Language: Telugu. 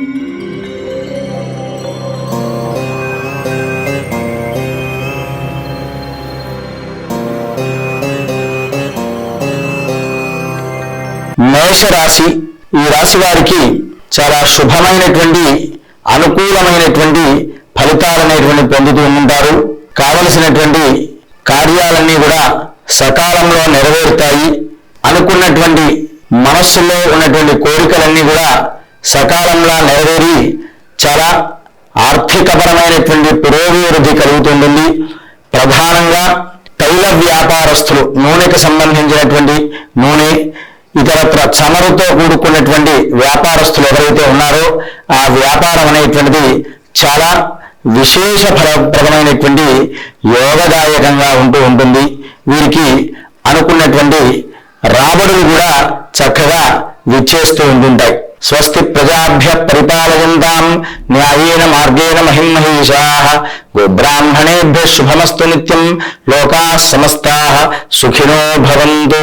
మేషరాశి ఈ రాశి వారికి చాలా శుభమైనటువంటి అనుకూలమైనటువంటి ఫలితాలనేటువంటి పొందుతూ ఉంటారు. కావలసినటువంటి కార్యాలన్నీ కూడా సకాలంలో నెరవేరుతాయి. అనుకున్నటువంటి మనస్సులో ఉన్నటువంటి కోరికలన్నీ కూడా సకాలంలో నెరవేరి చాలా ఆర్థికపరమైనటువంటి పురోభివృద్ధి కలుగుతుంటుంది. ప్రధానంగా తైల వ్యాపారస్తులు నూనెకు సంబంధించినటువంటి నూనె ఇతరత్ర చమరుతో కూడుకున్నటువంటి వ్యాపారస్తులు ఎవరైతే ఉన్నారో ఆ వ్యాపారం అనేటువంటిది చాలా విశేష ఫలప్రదమైనటువంటి యోగదాయకంగా ఉంటూ ఉంటుంది. వీరికి అనుకున్నటువంటి రాబడులు కూడా చక్కగా విచ్చేస్తూ ఉంటుంటాయి స్వస్తి ప్రజాభ్య పరిపాలయంతాం న్యాయేన మార్గేణ మహిమహీషా గోబ్రాహ్మణేభ్య శుభమస్తు నిత్యం లోకా సమస్తా సుఖినో భవంతు.